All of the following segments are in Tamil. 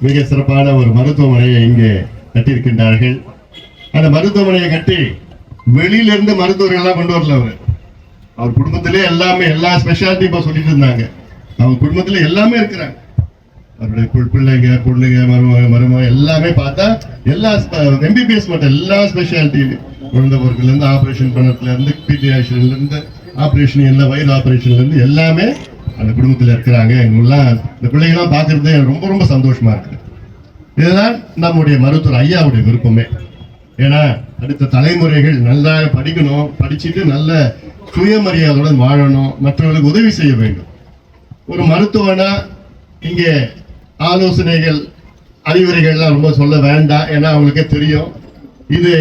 மிக சிறப்பான ஒரு மருத்துவமனையை இங்கே கட்டியிருக்கின்றார்கள். அந்த மருத்துவமனையை கட்டி வெளியிலிருந்து மருத்துவர்கள்லாம் கொண்டு வரல அவர். அவர் குடும்பத்திலே எல்லாமே எல்லா ஸ்பெஷாலிட்டி இப்போ சொல்லிட்டு இருந்தாங்க. அவங்க குடும்பத்தில் எல்லாமே இருக்கிறாங்க. அவருடைய பிள்ளைங்க பொண்ணுங்க மருமக மருமக எல்லாமே பார்த்தா எல்லா எம்பிபிஎஸ் மட்டும் எல்லா ஸ்பெஷாலிட்டியும் குழந்தை பொருட்கள்லேருந்து இருந்து பண்ணத்துலேருந்து பண்ணதுல இருந்து பீடியாஷன்ல எல்லாம் வயிறு ஆபரேஷன்ல இருந்து எல்லாமே அந்த குடும்பத்தில் இருக்கிறாங்க. எங்கெல்லாம் இந்த பிள்ளைங்களாம் பார்க்கறது ரொம்ப ரொம்ப சந்தோஷமா இருக்கு இதுதான் நம்முடைய மருத்துவர் ஐயாவுடைய விருப்பமே. ஏன்னா அடுத்த தலைமுறைகள் நல்லா படிக்கணும் படிச்சுட்டு நல்ல சுயமரியாதையுடன் வாழணும் மற்றவர்களுக்கு உதவி செய்ய வேண்டும். ஒரு மருத்துவனா இங்கே ஆலோசனைகள் அறிவுரைகள்லாம் ரொம்ப சொல்ல வேண்டாம் ஏன்னா அவங்களுக்கே தெரியும். இது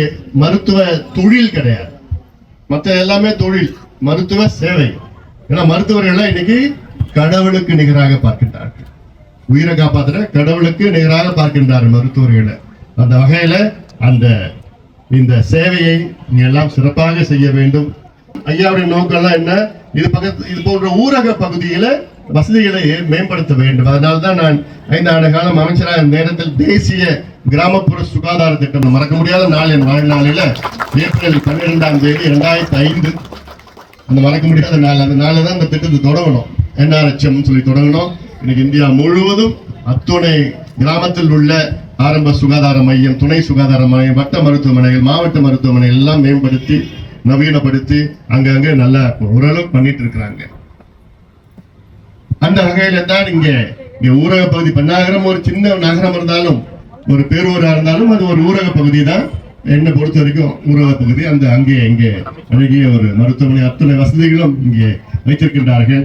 மருத்துவ தொழில் கிடையாது. மற்ற எல்லாமே தொழில் மருத்துவ சேவை. ஏன்னா மருத்துவர்கள்லாம் இன்னைக்கு கடவுளுக்கு நிகராக பார்க்கின்றார்கள். உயிரை காப்பாத்துற கடவுளுக்கு நிகராக பார்க்கின்றார் மருத்துவர்களை. அந்த வகையில அந்த இந்த சேவையை நீ எல்லாம் சிறப்பாக செய்ய வேண்டும். ஐயாவுடைய நோக்கம்லாம் என்ன? இது பக்கத்து இது போன்ற ஊரக பகுதியில வசதிகளை மேம்படுத்த வேண்டும். அதனால தான் நான் ஐந்து ஆண்டு காலம் அமைச்சராக நேரத்தில் தேசிய கிராமப்புற சுகாதார திட்டம். மறக்க முடியாத நாள் என் வாழ்நாளில் ஏப்ரல் பன்னிரெண்டாம் தேதி இரண்டாயிரத்தி ஐந்து. அந்த மறக்க முடியாத நாள் அந்த நாளில் தான் இந்த திட்டத்தை தொடங்கணும். என்ஆர்ஹெச்எம் சொல்லி தொடங்கணும் இன்னைக்கு இந்தியா முழுவதும் அத்துணை கிராமத்தில் உள்ள ஆரம்ப சுகாதார மையம் துணை சுகாதார மையம் வட்ட மருத்துவமனைகள் மாவட்ட மருத்துவமனை எல்லாம் மேம்படுத்தி நவீனப்படுத்தி அங்கங்கே நல்லா ஓரளவு பண்ணிட்டு இருக்கிறாங்க அந்த வகையில தான் இங்க இங்க ஊரக பகுதி இப்போ நகரம் ஒரு சின்ன நகரம் இருந்தாலும் ஒரு பேரூரா இருந்தாலும் அது ஒரு ஊரக பகுதி தான். என்னை பொறுத்த வரைக்கும் ஊரக பகுதி அந்த அங்கே இங்கே அழகிய ஒரு மருத்துவமனை அத்தனை வசதிகளும் இங்கே வைத்திருக்கின்றார்கள்.